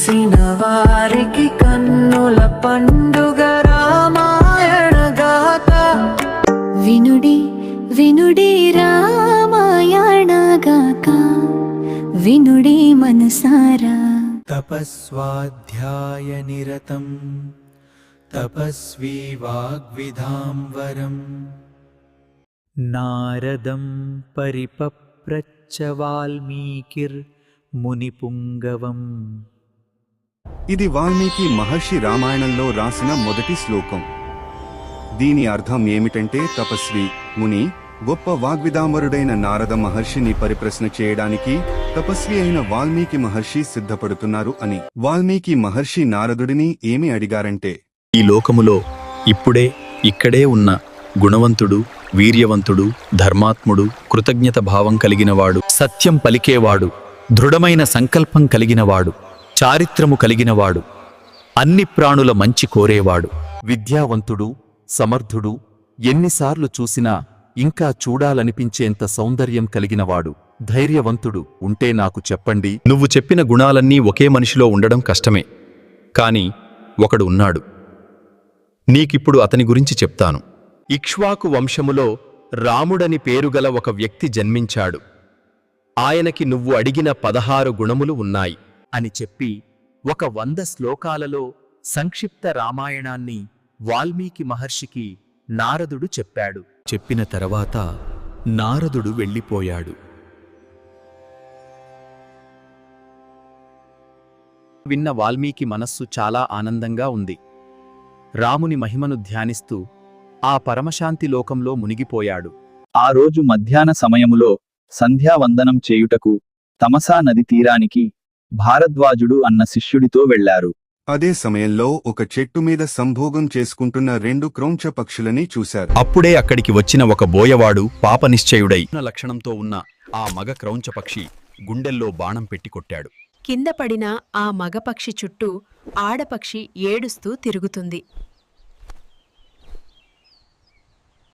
చూసిన వారికి కన్నుల పండుగ రామాయణ గాథ వినుడి వినుడి రామాయణగాక వినుడి మనసారా तपस्वाध्यायनिरतं तपस्वी वाग्विधां नारदं परिपप्रच्छ वाल्मीकिर्मुनिपुङ्गवम् ఇది వాల్మీకి మహర్షి రామాయణంలో రాసిన మొదటి శ్లోకం. దీని అర్థం ఏమిటంటే తపస్వి ముని గొప్ప వాగ్విదామరుడైన నారద మహర్షిని పరిప్రశ్న చేయడానికి తపస్వి అయిన వాల్మీకి మహర్షి సిద్ధపడుతున్నారు అని. వాల్మీకి మహర్షి నారదుడిని ఏమి అడిగారంటే ఈ లోకములో ఇప్పుడే ఇక్కడే ఉన్న గుణవంతుడు వీర్యవంతుడు ధర్మాత్ముడు కృతజ్ఞత భావం కలిగినవాడు సత్యం పలికేవాడు దృఢమైన సంకల్పం కలిగినవాడు. చారిత్రము కలిగినవాడు. అన్ని ప్రాణుల మంచి కోరేవాడు. విద్యావంతుడు సమర్థుడు ఎన్నిసార్లు చూసినా ఇంకా చూడాలనిపించేంత సౌందర్యం కలిగినవాడు. ధైర్యవంతుడు ఉంటే నాకు చెప్పండి. నువ్వు చెప్పిన గుణాలన్నీ ఒకే మనిషిలో ఉండడం కష్టమే. కాని ఒకడు ఉన్నాడు. నీకిప్పుడు అతని గురించి చెప్తాను. ఇక్ష్వాకు వంశములో రాముడని పేరుగల ఒక వ్యక్తి జన్మించాడు. ఆయనకి నువ్వు అడిగిన పదహారు గుణములు ఉన్నాయి. అని చెప్పి ఒక వంద శ్లోకాలలో సంక్షిప్త రామాయణాన్ని వాల్మీకి మహర్షికి నారదుడు చెప్పాడు. చెప్పిన తర్వాత నారదుడు వెళ్ళిపోయాడు. విన్న వాల్మీకి మనస్సు చాలా ఆనందంగా ఉంది. రాముని మహిమను ధ్యానిస్తూ ఆ పరమశాంతి లోకంలో మునిగిపోయాడు. ఆ రోజు మధ్యాహ్న సమయములో సంధ్యావందనం చేయుటకు తమసా నది తీరానికి భారద్వాజుడు అన్న శిష్యుడితో వెళ్ళారు అదే సమయంలో ఒక చెట్టు మీద సంభోగం చేసుకుంటున్న రెండు క్రౌంచ పక్షులని చూశారు. అప్పుడే అక్కడికి వచ్చిన ఒక బోయవాడు పాపనిశ్చయుడై లక్షణంతో ఉన్న ఆ మగ క్రౌంచపక్షి గుండెల్లో బాణం పెట్టి కొట్టాడు. కింద పడిన ఆ మగపక్షి చుట్టూ ఆడపక్షి ఏడుస్తూ తిరుగుతుంది.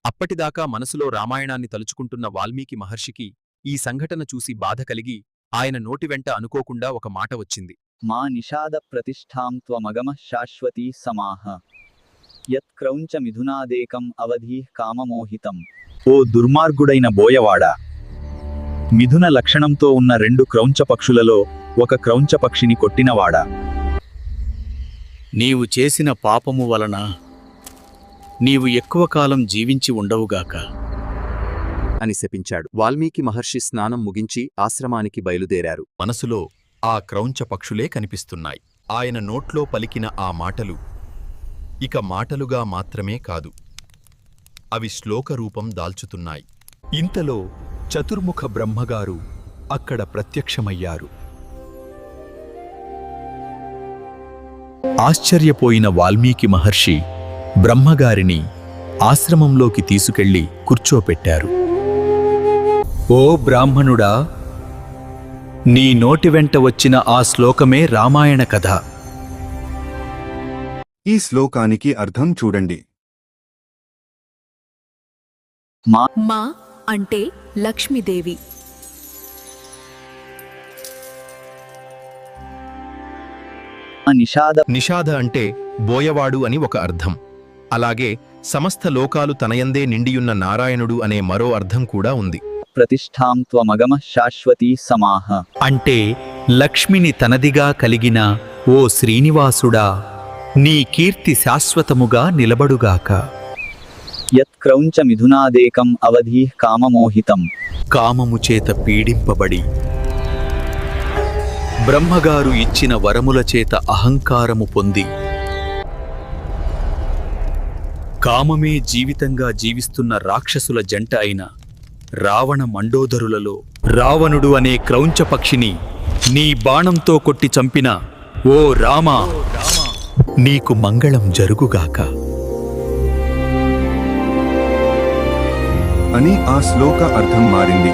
అప్పటిదాకా మనసులో రామాయణాన్ని తలుచుకుంటున్న వాల్మీకి మహర్షికి ఈ సంఘటన చూసి బాధ కలిగి ఆయన నోటి వెంట అనుకోకుండా ఒక మాట వచ్చింది. మా నిషాద ప్రతిష్టాం త్వమగమ శాశ్వతీ సమాహ. యత్ క్రౌంచ మిథునాదేకం అవధి కామమోహితం. ఓ దుర్మార్గుడైన బోయవాడా! మిథున లక్షణంతో ఉన్న రెండు క్రౌంచ పక్షులలో ఒక క్రౌంచ పక్షిని కొట్టినవాడా. నీవు చేసిన పాపము వలన నీవు ఎక్కువ కాలం జీవించి ఉండవుగాక. అని శపించాడు. వాల్మీకి మహర్షి స్నానం ముగించి ఆశ్రమానికి బయలుదేరారు. మనసులో ఆ క్రౌంచ పక్షులే కనిపిస్తున్నాయి. ఆయన నోట్లో పలికిన ఆ మాటలు ఇక మాటలుగా మాత్రమే కాదు. అవి శ్లోకరూపం దాల్చుతున్నాయి. ఇంతలో చతుర్ముఖ బ్రహ్మగారు అక్కడ ప్రత్యక్షమయ్యారు. ఆశ్చర్యపోయిన వాల్మీకి మహర్షి బ్రహ్మగారిని ఆశ్రమంలోకి తీసుకెళ్ళి కూర్చోపెట్టారు. ఓ బ్రాహ్మణుడా నీ నోటి వెంట వచ్చిన ఆ శ్లోకమే రామాయణ కథ. ఈ శ్లోకానికి అర్థం చూడండి. మా అంటే లక్ష్మీదేవి. నిషాద నిషాద అంటే బోయవాడు అని ఒక అర్థం. అలాగే సమస్త లోకాలు తనయందే నిండియున్న నారాయణుడు అనే మరో అర్థం కూడా ఉంది. ప్రతిష్టాం త్వమగమ శాశ్వతీ సమాహ. అంటే లక్ష్మిని తనదిగా కలిగిన ఓ శ్రీనివాసుడా నీ కీర్తి శాశ్వతముగా నిలబడుగాక. యత్ క్రౌంచ మిథునాదేకం అవధి కామమోహితం. కామము చేత పీడింపబడి బ్రహ్మగారు ఇచ్చిన వరముల చేత అహంకారము పొంది కామమే జీవితంగా జీవిస్తున్న రాక్షసుల జంట అయిన రావణ మండోదరులలో రావణుడు అనే క్రౌంచ పక్షిని నీ బాణంతో కొట్టి చంపిన ఓ రామా నీకు మంగళం జరుగుగాక. అని ఆ శ్లోక అర్థం మారింది.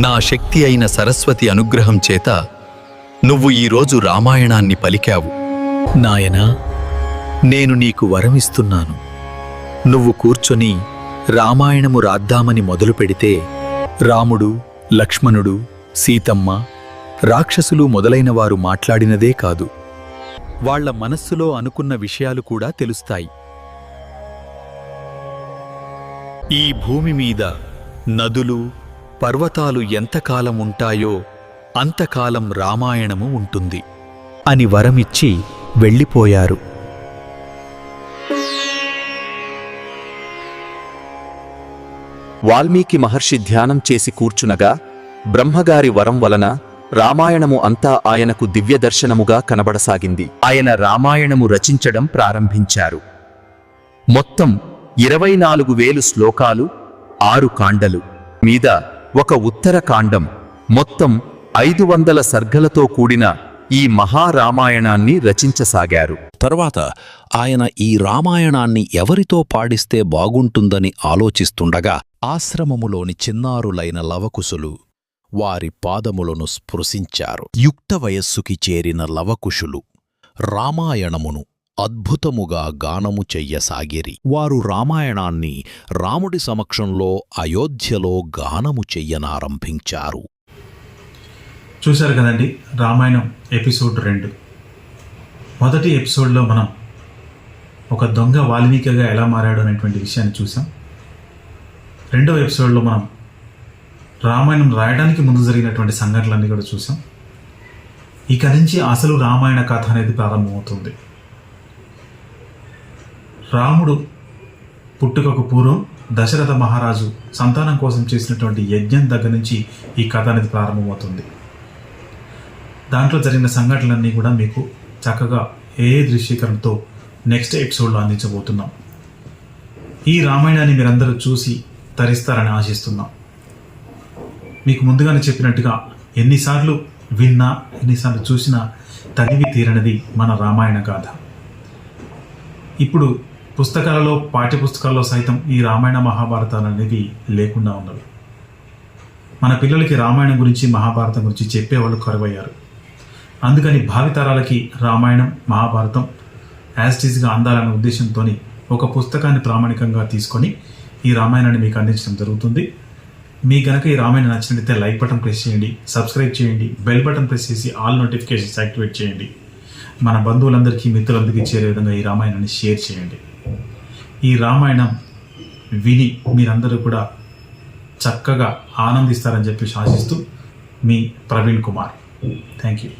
నా శక్తి అయిన సరస్వతి అనుగ్రహం చేత నువ్వు ఈరోజు రామాయణాన్ని పలికావు. నాయనా నేను నీకు వరమిస్తున్నాను. నువ్వు కూర్చొని రామాయణము రాద్దామని మొదలు పెడితే రాముడు లక్ష్మణుడు సీతమ్మ రాక్షసులు మొదలైన వారు మాట్లాడినదే కాదు. వాళ్ళ మనస్సులో అనుకున్న విషయాలు కూడా తెలుస్తాయి. ఈ భూమి మీద నదులు పర్వతాలు ఎంతకాలం ఉంటాయో అంతకాలం రామాయణము ఉంటుంది అని వరమిచ్చి వెళ్ళిపోయారు. వాల్మీకి మహర్షి ధ్యానం చేసి కూర్చునగా బ్రహ్మగారి వరం వలన రామాయణము అంతా ఆయనకు దివ్యదర్శనముగా కనబడసాగింది. ఆయన రామాయణము రచించడం ప్రారంభించారు. మొత్తం ఇరవై నాలుగు వేలు శ్లోకాలు ఆరు కాండలు. మీద ఒక ఉత్తర కాండం మొత్తం ఐదు వందల సర్గలతో కూడిన ఈ మహారామాయణాన్ని రచించసాగారు. తరువాత ఆయన ఈ రామాయణాన్ని ఎవరితో పాడిస్తే బాగుంటుందని ఆలోచిస్తుండగా ఆశ్రమములోని చిన్నారులైన లవకుశులు వారి పాదములను స్పృశించారు. యుక్త వయస్సుకి చేరిన లవకుశులు రామాయణమును అద్భుతముగా గానము చెయ్యసాగిరి. వారు రామాయణాన్ని రాముడి సమక్షంలో అయోధ్యలో గానము చెయ్యనారంభించారు. చూశారు కదండి రామాయణం ఎపిసోడ్ రెండు. మొదటి ఎపిసోడ్లో మనం ఒక దొంగ వాల్మీకిగా ఎలా మారాడు అనేటువంటి విషయాన్ని చూసాం రెండవ ఎపిసోడ్లో మనం రామాయణం రాయడానికి ముందు జరిగినటువంటి సంఘటనలన్నీ కూడా చూసాం. ఇక నుంచి అసలు రామాయణ కథ అనేది ప్రారంభమవుతుంది. రాముడు పుట్టుకకు పూర్వం దశరథ మహారాజు సంతానం కోసం చేసినటువంటి యజ్ఞం దగ్గర నుంచి ఈ కథ అనేది ప్రారంభమవుతుంది. దాంట్లో జరిగిన సంఘటనలన్నీ కూడా మీకు చక్కగా ఏ దృశ్యీకరణతో నెక్స్ట్ ఎపిసోడ్లో అందించబోతున్నాం. ఈ రామాయణాన్ని మీరందరూ చూసి తరిస్తారని ఆశిస్తున్నాం. మీకు ముందుగానే చెప్పినట్టుగా ఎన్నిసార్లు విన్నా ఎన్నిసార్లు చూసినా తనివి తీరనిది మన రామాయణ గాథ. ఇప్పుడు పుస్తకాలలో పాఠ్యపుస్తకాల్లో సైతం ఈ రామాయణ మహాభారతాలు అనేవి లేకుండా ఉన్నవి. మన పిల్లలకి రామాయణం గురించి మహాభారతం గురించి చెప్పేవాళ్ళు కరువయ్యారు. అందుకని భావితరాలకి రామాయణం మహాభారతం యాజ్టీస్గా అందాలనే ఉద్దేశంతో ఒక పుస్తకాన్ని ప్రామాణికంగా తీసుకొని ఈ రామాయణాన్ని మీకు అందించడం జరుగుతుంది. మీ కనుక ఈ రామాయణం నచ్చినట్లయితే లైక్ బటన్ ప్రెస్ చేయండి సబ్స్క్రైబ్ చేయండి బెల్ బటన్ ప్రెస్ చేసి ఆల్ నోటిఫికేషన్స్ యాక్టివేట్ చేయండి. మన బంధువులందరికీ మిత్రులందరికీ చేరే విధంగా ఈ రామాయణాన్ని షేర్ చేయండి. ఈ రామాయణం విని మీరందరూ కూడా చక్కగా ఆనందిస్తారని చెప్పి ఆశిస్తూ మీ ప్రవీణ్ కుమార్. Thank you